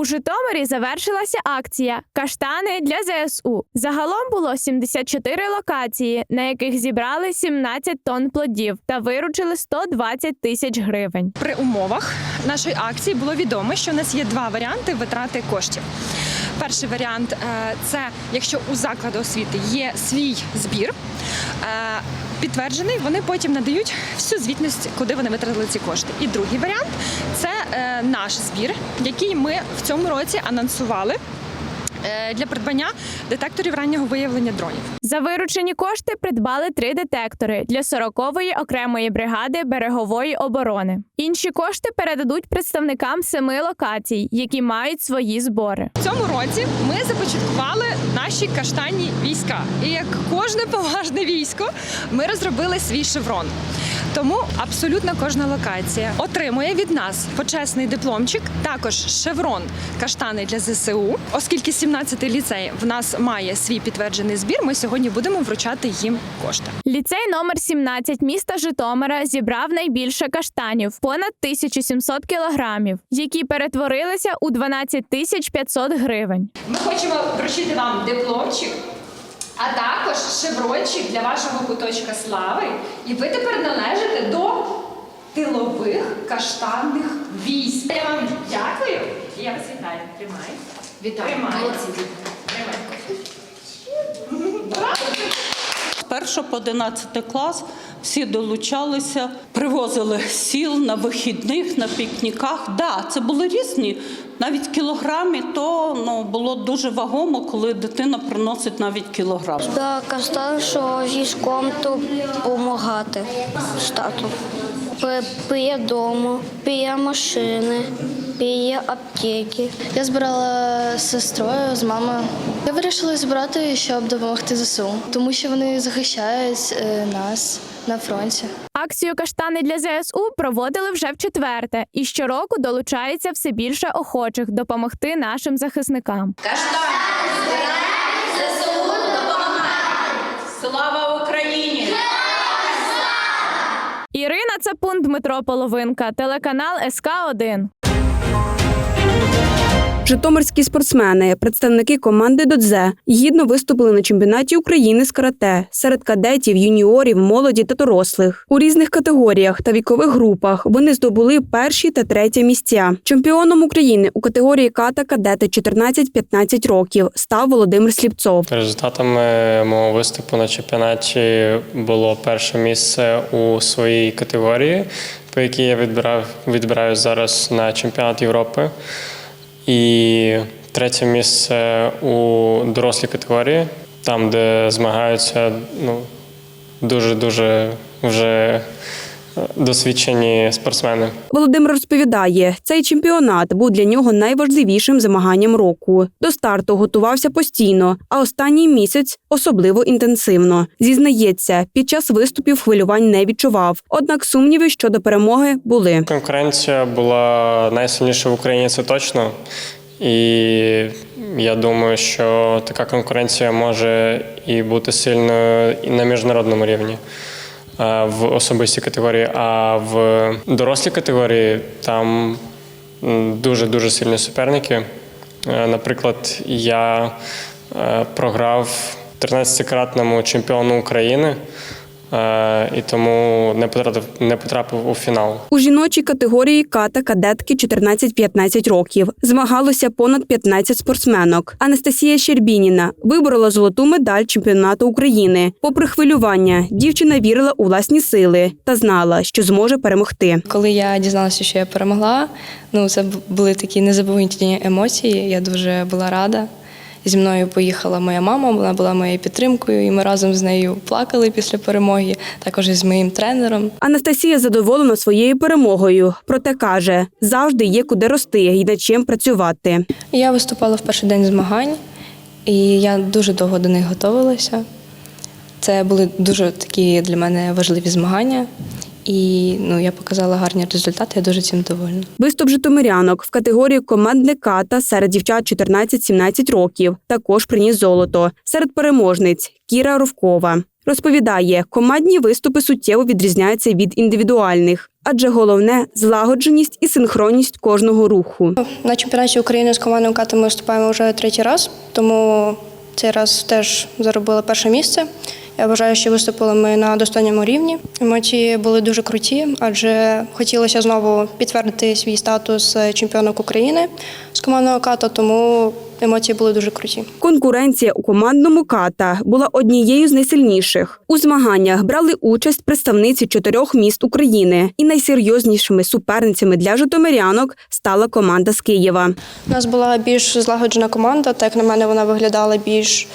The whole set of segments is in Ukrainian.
У Житомирі завершилася акція Каштани для ЗСУ. Загалом було 74 локації, на яких зібрали 17 тонн плодів та виручили 120 тисяч гривень. При умовах нашої акції було відомо, що у нас є два варіанти витрати коштів. Перший варіант е, це якщо у закладу освіти є свій збір. е, Підтверджений, вони потім надають всю звітність, куди вони витратили ці кошти. І другий варіант це наш збір, який ми в цьому році анонсували. е, для придбання детекторів раннього виявлення дронів. За виручені кошти придбали три детектори для 40-ї окремої бригади берегової оборони. Інші кошти передадуть представникам семи локацій, які мають свої збори. В цьому році ми започаткували наші каштанні війська. І як кожне поважне військо, ми розробили свій шеврон. Тому абсолютно кожна локація отримує від нас почесний дипломчик, також шеврон каштани для ЗСУ. Оскільки 17 ліцей в нас має свій підтверджений збір, ми сьогодні будемо вручати їм кошти. Ліцей номер 17 міста Житомира зібрав найбільше каштанів понад 1700 кілограмів, які перетворилися у 12 тисяч 500 гривень. Ми хочемо вручити вам дипломчик, а також шеврончик для вашого куточка слави. І ви тепер належите до тилових каштанних військ. Я вам дякую і я вас вітаю. Тримай. Вітаю, молодці. З 1 по 11 клас всі долучалися, привозили сіл на вихідних, на пікніках. Да, це були різні. Навіть кілограмі, то ну, було дуже вагомо, коли дитина приносить навіть кілограм. Да, каштан, що військом то допомагати штату. Пиє дому, пиє машини, пиє аптеки. Я збирала з сестрою, з мамою. Я вирішила збирати, щоб допомогти ЗСУ, тому що вони захищають е, нас на фронті. Акцію Каштани для ЗСУ проводили вже в четверте, і щороку долучається все більше охочих допомогти нашим захисникам. Слава Україні! Ірина Цапун, Дмитро Половинка, телеканал СК 1 Житомирські спортсмени, представники команди Додзе, гідно виступили на чемпіонаті України з карате серед кадетів, юніорів, молоді та дорослих. У різних категоріях та вікових групах вони здобули перші та третє місця. Чемпіоном України у категорії ката кадети 14-15 років став Володимир Сліпцов. Результатами мого виступу на чемпіонаті було перше місце у своїй категорії, по якій я відбирав, відбираюсь зараз на чемпіонат Європи. І третє місце у дорослій категорії, там, де змагаються ну, дуже-дуже вже досвідчені спортсмени. Володимир розповідає, цей чемпіонат був для нього найважливішим змаганням року. До старту готувався постійно, а останній місяць особливо інтенсивно. Зізнається, під час виступів хвилювань не відчував. Однак сумніви щодо перемоги були. Конкуренція була найсильніша в Україні, це точно. І я думаю, що така конкуренція може і бути сильною і на міжнародному рівні в особистій категорії. А в дорослій категорії там дуже дуже сильні суперники. Е, Наприклад, я е, програв 13-кратному чемпіону України. Е, І тому не потрапив, не потрапив у фінал. У жіночій категорії ката кадетки 14-15 років змагалося понад 15 спортсменок. Анастасія Щербініна виборола золоту медаль чемпіонату України. Попри хвилювання, дівчина вірила у власні сили та знала, що зможе перемогти. Коли я дізналася, що я перемогла, ну це були такі незабутні емоції. Я дуже була рада. Зі мною поїхала моя мама, вона була моєю підтримкою, і ми разом з нею плакали після перемоги, також із моїм тренером. Анастасія задоволена своєю перемогою, проте каже, завжди є куди рости і над чим працювати. Я виступала в перший день змагань, і я дуже довго до них готувалася. Це були дуже такі для мене важливі змагання, і ну, я показала гарні результати, я дуже цим довольна. Виступ житомирянок в категорії командне ката серед дівчат 14-17 років також приніс золото. Серед переможниць Кіра Ровкова. Розповідає, командні виступи суттєво відрізняються від індивідуальних, адже головне злагодженість і синхронність кожного руху. На чемпіонаті України з командою ката ми виступаємо вже третій раз, тому цей раз теж заробили перше місце. Я вважаю, що виступили ми на достойному рівні. Емоції були дуже круті, адже хотілося знову підтвердити свій статус чемпіонок України з командного ката, тому емоції були дуже круті. Конкуренція у командному ката була однією з найсильніших. У змаганнях брали участь представниці чотирьох міст України, і найсерйознішими суперницями для житомирянок стала команда з Києва. У нас була більш злагоджена команда, так як на мене вона виглядала більш,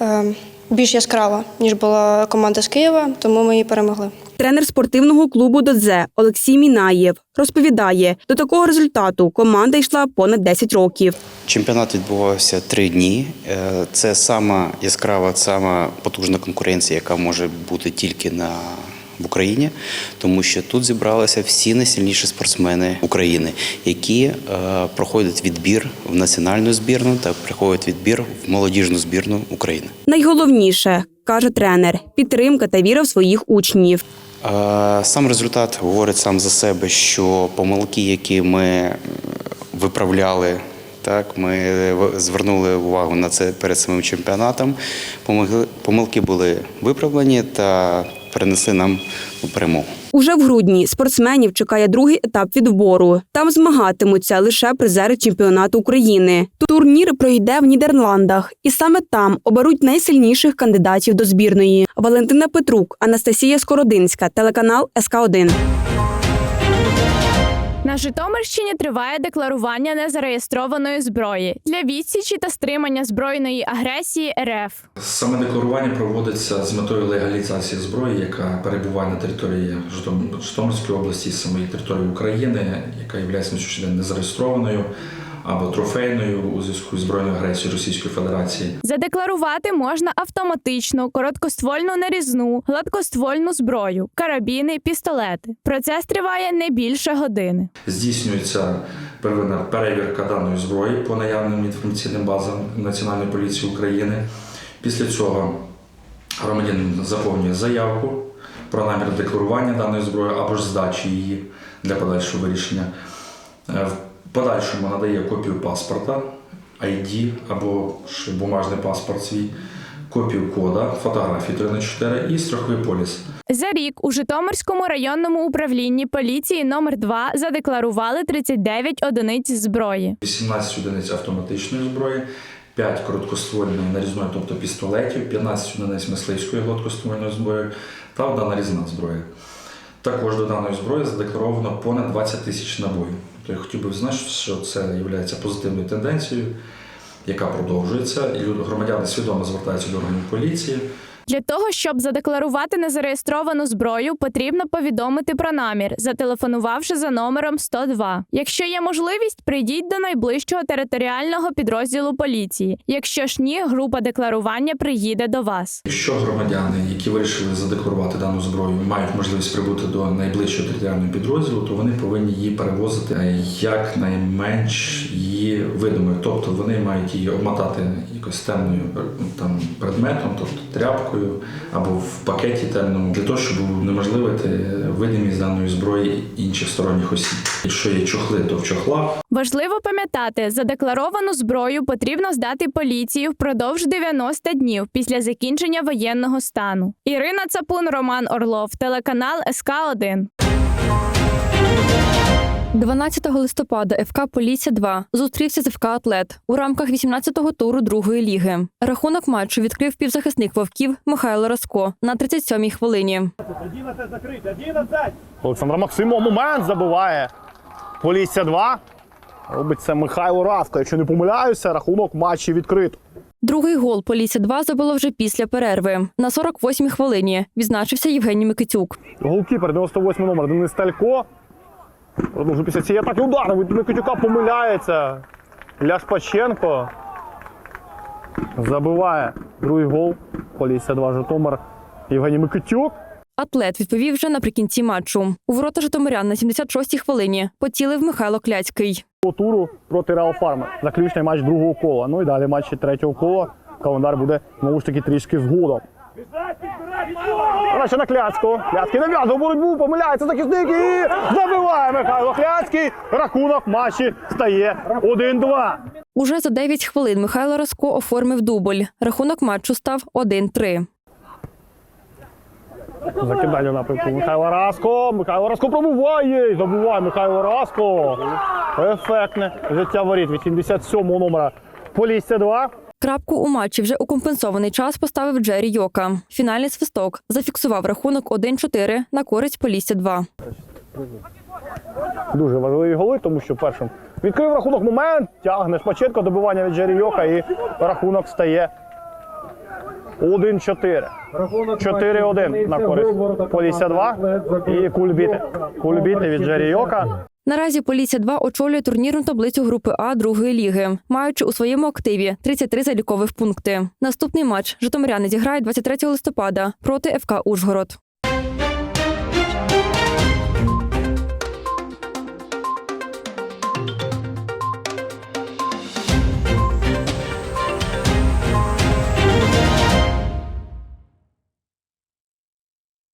е, більш яскрава, ніж була команда з Києва, тому ми її перемогли. Тренер спортивного клубу Додзе Олексій Мінаєв розповідає, до такого результату команда йшла понад 10 років. Чемпіонат відбувався три дні. Е, Це сама яскрава, сама потужна конкуренція, яка може бути тільки на в Україні, тому що тут зібралися всі найсильніші спортсмени України, які е, проходять відбір в національну збірну та проходять відбір в молодіжну збірну України. Найголовніше каже тренер підтримка та віра в своїх учнів. Е, Сам результат говорить сам за себе, що помилки, які ми е, виправляли, так ми звернули увагу на це перед самим чемпіонатом. Помилки були виправлені та принесли нам перемогу. Уже в грудні спортсменів чекає другий етап відбору. Там змагатимуться лише призери чемпіонату України. Турнір пройде в Нідерландах, і саме там оберуть найсильніших кандидатів до збірної. Валентина Петрук, Анастасія Скородинська, телеканал СК 1 На Житомирщині триває декларування незареєстрованої зброї для відсічі та стримання збройної агресії РФ. Саме декларування проводиться з метою легалізації зброї, яка перебуває на території Житом- Житомирської області, самої території України, яка є на незареєстрованою або трофейною у зв'язку з збройною агресією Російської Федерації. Задекларувати можна автоматичну, короткоствольну нарізну, гладкоствольну зброю, карабіни, пістолети. Процес триває не більше години. Здійснюється первинна перевірка даної зброї по наявним інформаційним базам Національної поліції України. Після цього громадянин заповнює заявку про намір декларування даної зброї або ж здачі її для подальшого вирішення. Подальшому надає копію паспорта, ID або ж бумажний паспорт свій, копію кода, фотографії 3 на 4 і страховий поліс. За рік у Житомирському районному управлінні поліції номер 2 задекларували 39 одиниць зброї. 18 одиниць автоматичної зброї, 5 короткоствольної нарізної, тобто пістолетів, 15 одиниць мисливської гладкоствольної зброї та одна нарізна зброя. Також до даної зброї задекларовано понад 20 тисяч набоїв. Тобто я хотів би визначити, що це є позитивною тенденцією, яка продовжується, і громадяни свідомо звертаються до органів поліції. Для того, щоб задекларувати незареєстровану зброю, потрібно повідомити про намір, зателефонувавши за номером 102. Якщо є можливість, прийдіть до найближчого територіального підрозділу поліції. Якщо ж ні, група декларування приїде до вас. Якщо громадяни, які вирішили задекларувати дану зброю, мають можливість прибути до найближчого територіального підрозділу, то вони повинні її перевозити якнайменш її видимою. Тобто вони мають її обмотати якось темною там предметом, тобто тряпкою або в пакеті темному, для того, щоб унеможливити видимість даної зброї інших сторонніх осіб. Якщо є чохли, то в чохлах. Важливо пам'ятати, задекларовану зброю потрібно здати поліції впродовж 90 днів після закінчення воєнного стану. Ірина Цапун, Роман Орлов, телеканал СК 1 12 листопада ФК Полісся 2 зустрівся з ФК Атлет у рамках 18-го туру другої ліги. Рахунок матчу відкрив півзахисник вовків Михайло Раско на 37-й хвилині. Олександр Максимов момент забиває. Полісся 2. Робить це Михайло Равко. Якщо не помиляюся, рахунок матчі відкрито. Другий гол Полісся 2 забило вже після перерви. На 48-й хвилині відзначився Євгеній Микитюк. Голкіпер 98 номер Денис Талько. Продовжує після цієї атаки удар. Від Микитюка помиляється. Ляш Паченко. Забиває другий гол. Полісся 2 Житомир. Євгеній Микитюк. Атлет відповів вже наприкінці матчу. У ворота Житомирян на 76-й хвилині поцілив Михайло Кляцький. По туру проти Реал Фарми. Заключний матч другого кола. Ну і далі матчі третього кола. Календар буде знову ж таки трішки згодом. Вона ще на кляцьку. Кляцький нав'язує боротьбу, помиляється захисник і забиває Михайло Кляцький. Рахунок матчі стає 1-2. Уже за 9 хвилин Михайло Раско оформив дубль. Рахунок матчу став 1-3. Закидання напрямку Михайло Раско. Михайло Раско пробуває. Забуває Михайло Раско. Ефектне життя воріт від 77-го номера. Полісся 2. Крапку у матчі вже у компенсований час поставив Джері Йока. Фінальний свисток зафіксував рахунок 1-4 на користь Полісся 2. Дуже важливі голи, тому що першим відкрив рахунок момент, тягне Шпаченко, добивання від Джері Йока і рахунок стає 1-4. 4-1 на користь Полісся 2 і кульбіти. Кульбіти від Джері Йока. Наразі Полісся 2 очолює турнірну таблицю групи А другої ліги, маючи у своєму активі 33 залікових пункти. Наступний матч Житомиряни зіграють 23 листопада проти ФК Ужгород.